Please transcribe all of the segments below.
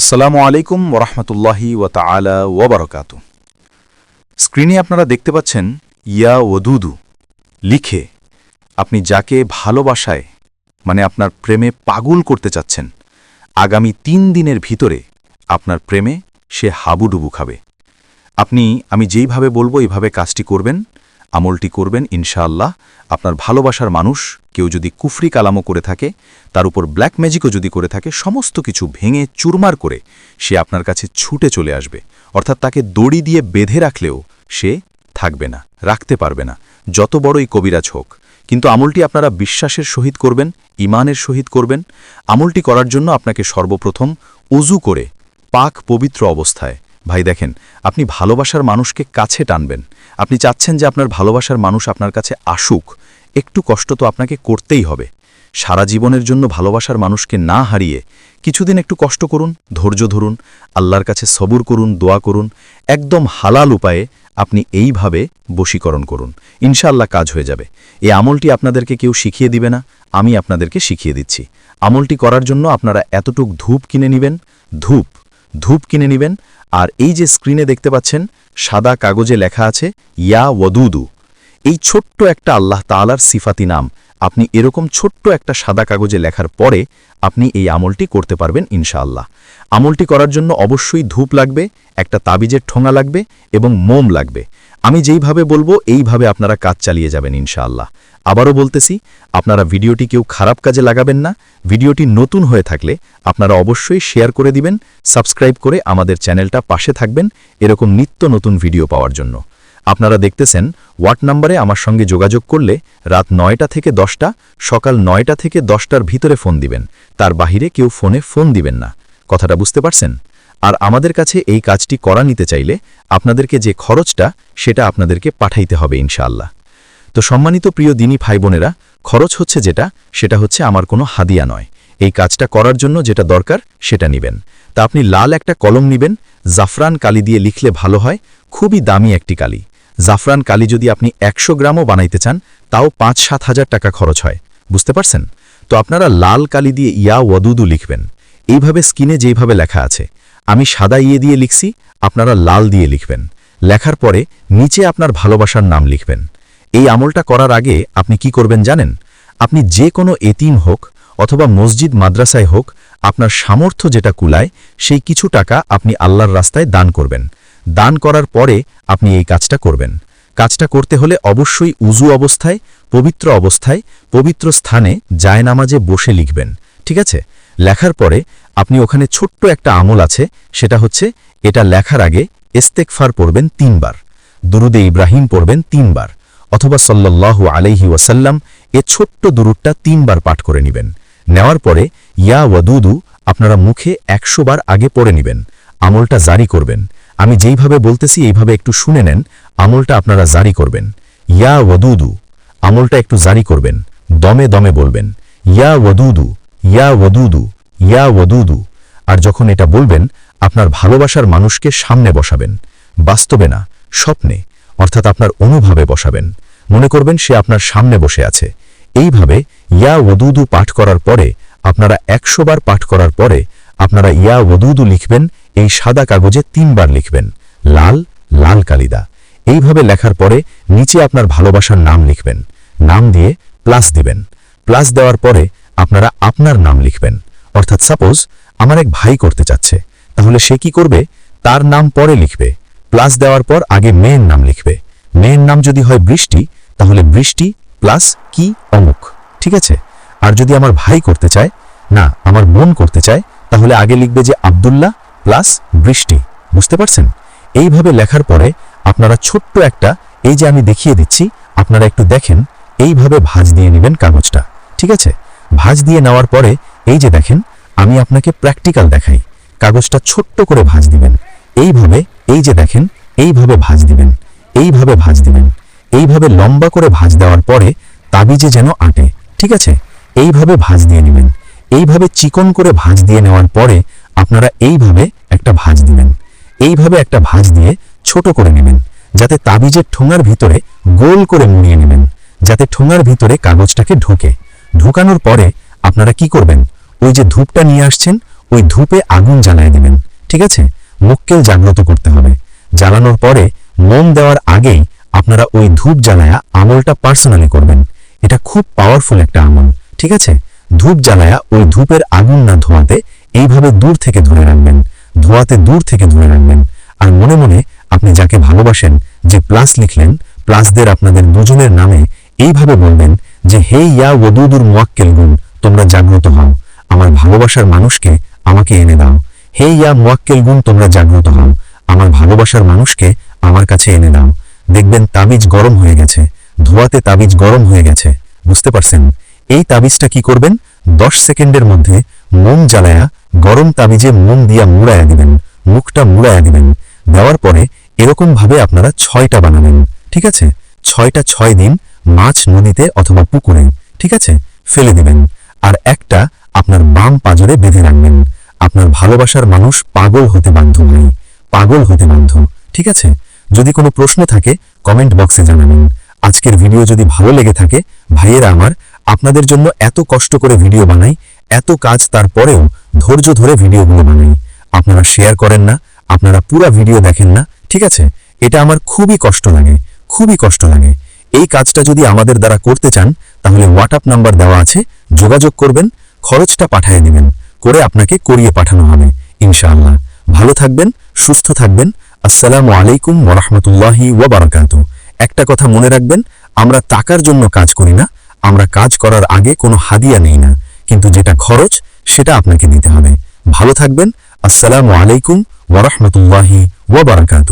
আসসালামু আলাইকুম ওরহমতুল্লাহি ওয়া তাআলা ওয়াবারকাতু। স্ক্রিনে আপনারা দেখতে পাচ্ছেন ইয়া ওদুদু লিখে আপনি যাকে ভালোবাসায় মানে আপনার প্রেমে পাগল করতে চাচ্ছেন, আগামী তিন দিনের ভিতরে আপনার প্রেমে সে হাবুডুবু খাবে। আপনি, আমি যেইভাবে বলব, এইভাবে কাজটি করবেন। আমলটি করবেন, ইনশাআল্লাহ। আপনার ভালোবাসার মানুষ কেউ যদি কুফরি কালামও করে থাকে, তার উপর ব্ল্যাক ম্যাজিকও যদি করে থাকে, সমস্ত কিছু ভেঙে চুরমার করে সে আপনার কাছে ছুটে চলে আসবে। অর্থাৎ তাকে দড়ি দিয়ে বেঁধে রাখলেও সে থাকবে না, রাখতে পারবে না, যত বড়ই কবিরাজ হোক। কিন্তু আমলটি আপনারা বিশ্বাসের সহিত করবেন ইমানের সহিত করবেন। আমলটি করার জন্য আপনাকে সর্বপ্রথম অজু করে পাক পবিত্র অবস্থায় ভাই দেখেন, আপনি ভালোবাসার মানুষকে কাছে টানবেন। আপনি চাচ্ছেন যে আপনার ভালোবাসার মানুষ আপনার কাছে আসুক। একটু কষ্ট তো আপনাকে করতেই হবে। সারা জীবনের জন্য ভালোবাসার মানুষকে না হারিয়ে কিছুদিন একটু কষ্ট করুন, ধৈর্য ধরুন, আল্লাহর কাছে সবুর করুন, দোয়া করুন, একদম হালাল উপায়ে আপনি এইভাবে বশীকরণ করুন। ইনশাআল্লাহ কাজ হয়ে যাবে। এই আমলটি আপনাদেরকে কেউ শিখিয়ে দিবে না, আমি আপনাদেরকে শিখিয়ে দিচ্ছি। আমলটি করার জন্য আপনারা এতটুক ধূপ কিনে নেবেন, ধূপ ধূপ কিনে নেবেন, আর এই যে স্ক্রিনে দেখতে পাচ্ছেন, সাদা কাগজে লেখা আছে, ইয়া ওয়দুদু। এই ছোট্ট একটা আল্লাহ তালার সিফাতি নাম। আপনি এরকম ছোট্ট একটা সাদা কাগজে লেখার পরে আপনি এই আমলটি করতে পারবেন ইনশাআল্লাহ। আমলটি করার জন্য অবশ্যই ধূপ লাগবে, একটা তাবিজের ঠোঙা লাগবে এবং মোম লাগবে। আমি যেইভাবে বলব, এইভাবে আপনারা কাজ চালিয়ে যাবেন ইনশাআল্লাহ। আবারও বলতেছি, আপনারা ভিডিওটি কেউ খারাপ কাজে লাগাবেন না। ভিডিওটি নতুন হয়ে থাকলে আপনারা অবশ্যই শেয়ার করে দিবেন, সাবস্ক্রাইব করে আমাদের চ্যানেলটা পাশে থাকবেন, এরকম নিত্য নতুন ভিডিও পাওয়ার জন্য। আপনারা দেখতেছেন ওয়াট নাম্বারে আমার সঙ্গে যোগাযোগ করলে রাত নয়টা থেকে দশটা, সকাল নয়টা থেকে দশটার ভিতরে ফোন দিবেন। তার বাহিরে কেউ ফোনে ফোন দিবেন না। কথাটা বুঝতে পারছেন? আর আমাদের কাছে এই কাজটি করা নিতে চাইলে আপনাদেরকে যে খরচটা সেটা আপনাদেরকে পাঠাইতে হবে ইনশাআল্লাহ। তো সম্মানিত প্রিয় দিনী ভাই বোনেরা, খরচ হচ্ছে যেটা, সেটা হচ্ছে আমার কোনো হাদিয়া নয়। এই কাজটা করার জন্য যেটা দরকার, সেটা নিবেন। তা আপনি লাল একটা কলম নিবেন, জাফরান কালি দিয়ে লিখলে ভালো হয়, খুবই দামি একটি কালি। জাফরান কালি যদি আপনি একশো গ্রামও বানাইতে চান, তাও পাঁচ সাত হাজার টাকা খরচ হয়। বুঝতে পারছেন? তো আপনারা লাল কালি দিয়ে ইয়া ওয়াদুদু লিখবেন। এইভাবে স্কিনে যেইভাবে লেখা আছে আমি সাদা ইয়ে দিয়ে লিখছি, আপনারা লাল দিয়ে লিখবেন। লেখার পরে নিচে আপনার ভালোবাসার নাম লিখবেন। এই আমলটা করার আগে আপনি কি করবেন জানেন? আপনি যে কোনো এতিম হোক অথবা মসজিদ, মাদ্রাসায় হোক, আপনার সামর্থ্য যেটা কুলায়, সেই কিছু টাকা আপনি আল্লাহর রাস্তায় দান করবেন। দান করার পরে আপনি এই কাজটা করবেন। কাজটা করতে হলে অবশ্যই উজু অবস্থায়, পবিত্র অবস্থায়, পবিত্র স্থানে জায়নামাজে বসে লিখবেন। ঠিক আছে? লেখার পরে আপনি ওখানে ছোট্ট একটা আমল আছে, সেটা হচ্ছে এটা লেখার আগে ইস্তেকফার পড়বেন তিনবার, দুরুদে ইব্রাহিম পড়বেন তিনবার, অথবা সল্লাল্লাহু আলাইহি ওয়াসাল্লাম এ ছোট্ট দুরুদটা তিনবার পাঠ করে নেবেন। নেওয়ার পরে, ইয়া ওয়াদুদু, আপনারা মুখে একশো বার আগে পড়ে নেবেন, আমলটা জারি করবেন। আমি যেইভাবে বলতেছি, এইভাবে একটু শুনে নেন, আমলটা আপনারা জারি করবেন। ইয়া ওয়াদুদু, আমলটা একটু জারি করবেন, দমে দমে বলবেন। ইয়া ওয়াদুদু ইয়া ওয়াদুদু ইয়া ওয়াদুদু। আর যখন এটা বলবেন, আপনার ভালোবাসার মানুষকে সামনে বসাবেন। বাস্তবে না, স্বপ্নে, অর্থাৎ আপনার অনুভবে বসাবেন। মনে করবেন সে আপনার সামনে বসে আছে। এইভাবে ইয়া ওদুদু পাঠ করার পরে, আপনারা একশো বার পাঠ করার পরে, আপনারা ইয়া ওদুদু লিখবেন, এই সাদা কাগজে তিনবার লিখবেন। লাল লাল কালিদা। এইভাবে লেখার পরে নিচে আপনার ভালোবাসার নাম লিখবেন। নাম দিয়ে প্লাস দিবেন। প্লাস দেওয়ার পরে আপনারা আপনার নাম লিখবেন। অর্থাৎ সাপোজ আমার এক ভাই করতে চাচ্ছে, তাহলে সে কি করবে? তার নাম পরে লিখবে প্লাস দেওয়ার পর আগে মেয়ের নাম লিখবে। মেয়ের নাম যদি হয় বৃষ্টি, তাহলে বৃষ্টি প্লাস কি? অমুক, ঠিক আছে? আর যদি আমার ভাই করতে চায়, না, আমার বোন করতে চায়, তাহলে আগে লিখবে যে আবদুল্লাহ প্লাস বৃষ্টি, বুঝতে পারছেন? এইভাবে লেখার পরে আপনারা ছোট্ট একটা, এই যে আমি দেখিয়ে দিচ্ছি, আপনারা একটু দেখেন, এইভাবে ভাঁজ দিয়ে নেবেন কাগজটা, ঠিক আছে? ভাঁজ দিয়ে নেওয়ার পরে, এই যে দেখেন, আমি আপনাকে প্র্যাকটিক্যাল দেখাই। কাগজটা ছোট্ট করে ভাঁজ দিবেন। এইভাবে, এই যে দেখেন, এইভাবে ভাঁজ দিবেন। এইভাবে ভাঁজ দিবেন। এইভাবে লম্বা করে ভাঁজ দেওয়ার পরে তাবিজে যেন আটে, ঠিক আছে? এইভাবে ভাঁজ দিয়ে নেবেন। এইভাবে চিকন করে ভাঁজ দিয়ে নেওয়ার পরে আপনারা এইভাবে একটা ভাঁজ দিবেন। এইভাবে একটা ভাঁজ দিয়ে ছোট করে নেবেন, যাতে তাবিজের ঠোঙার ভিতরে গোল করে মুড়িয়ে নেবেন, যাতে ঠোঙার ভিতরে কাগজটাকে ঢোকে। ঢোকানোর পরে আপনারা কি করবেন? ওই যে ধূপটা নিয়ে আসছেন, ওই ধূপে আগুন জ্বালায় দিবেন, ঠিক আছে? মুক্কেল জাগ্রত করতে হবে। জ্বালানোর পরে মোম দেওয়ার আগেই আপনারা ওই ধূপ জ্বালায়া আমলটা পার্সোনালি করবেন। এটা খুব পাওয়ারফুল একটা আমল, ঠিক আছে? ধূপ জ্বালায়া ওই ধূপের আগুন না ধোঁয়াতে এইভাবে দূর থেকে ধরে রাখবেন, ধোঁয়াতে দূর থেকে ধরে রাখবেন। আর মনে মনে আপনি যাকে ভালোবাসেন, যে প্লাস লিখলেন প্লাসদের আপনাদের দুজনের নামে এইভাবে বলবেন যে, হে ইয়া ওদুদুর মোয়াক্কেল গুণ তোমরা জাগ্রত হও। আমার ভালোবাসার মানুষকে আমাকে এনে দাও। হে ইয়া মোয়াক্কেল গুণ তোমরা জাগ্রত হও। আমার ভালোবাসার মানুষকে আমার কাছে এনে দাও। দেখবেন তাবিজ গরম হয়ে গেছে। ধোয়াতে তাবিজ গরম হয়ে গেছে। বুঝতে পারছেন? এই তাবিজটা কি করবেন? দশ সেকেন্ডের মধ্যে মোম জ্বালায়া গরম তাবিজে মোম দিয়া মুড়ায়া দিবেন। মুখটা মুড়ায়া দিবেন। দেওয়ার পরে এরকম ভাবে আপনারা ছয়টা বানাবেন। ঠিক আছে? ছয়টা ছয় দিন মাছ নদীতে অথবা পুকুরে, ঠিক আছে? ফেলে দিবেন। আর একটা, আপনার বাম পাজরে বেঁধে রাখবেন। আপনার ভালোবাসার মানুষ পাগল হতে বাধ্য ভাই পাগল হতে বাধ্য, ঠিক আছে? যদি কোনো প্রশ্ন থাকে কমেন্ট বক্সে জানাবেন। আজকের ভিডিও যদি ভালো লেগে থাকে, ভাইয়েরা আমার, আপনাদের জন্য এত কষ্ট করে ভিডিও বানাই, এত কাজ তারপরেও ধৈর্য ধরে ভিডিওগুলো বানাই। আপনারা শেয়ার করেন না, আপনারা পুরা ভিডিও দেখেন না, ঠিক আছে? এটা আমার খুবই কষ্ট লাগে, খুবই কষ্ট লাগে। এই কাজটা যদি আমাদের দ্বারা করতে চান, তাহলে হোয়াটসঅ্যাপ নাম্বার দেওয়া আছে, যোগাযোগ করবেন, খরচটা পাঠিয়ে দিবেন করে আপনাকে করিয়ে পাঠানো হবে, ইনশাআল্লাহ। ভালো থাকবেন, সুস্থ থাকবেন, আসসালামু আলাইকুম ওরহমতুল্লাহি ওয়াবারাকাত একটা কথা মনে রাখবেন, আমরা টাকার জন্য কাজ করি না, আমরা কাজ করার আগে কোনো হাদিয়া নেই না, কিন্তু যেটা খরচ, সেটা আপনাকে দিতে হবে। ভালো থাকবেন, আসসালামু আলাইকুম ওরহমতুল্লাহি ওয়াবারাকাত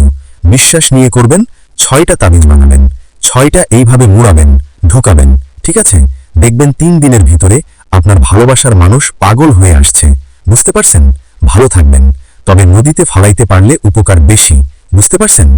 বিশ্বাস নিয়ে করবেন, ছয়টা তাবিজ বানাবেন। ছয়টা এইভাবে মুড়াবেন, ঢোকাবেন, ঠিক আছে? দেখবেন তিন দিনের ভিতরে আপনার ভালোবাসার মানুষ পাগল হয়ে আসছে। বুঝতে পারছেন? ভালো থাকবেন। তবে নদীতে ফালাইতে পারলে উপকার বেশি। বুঝতে পারছেন?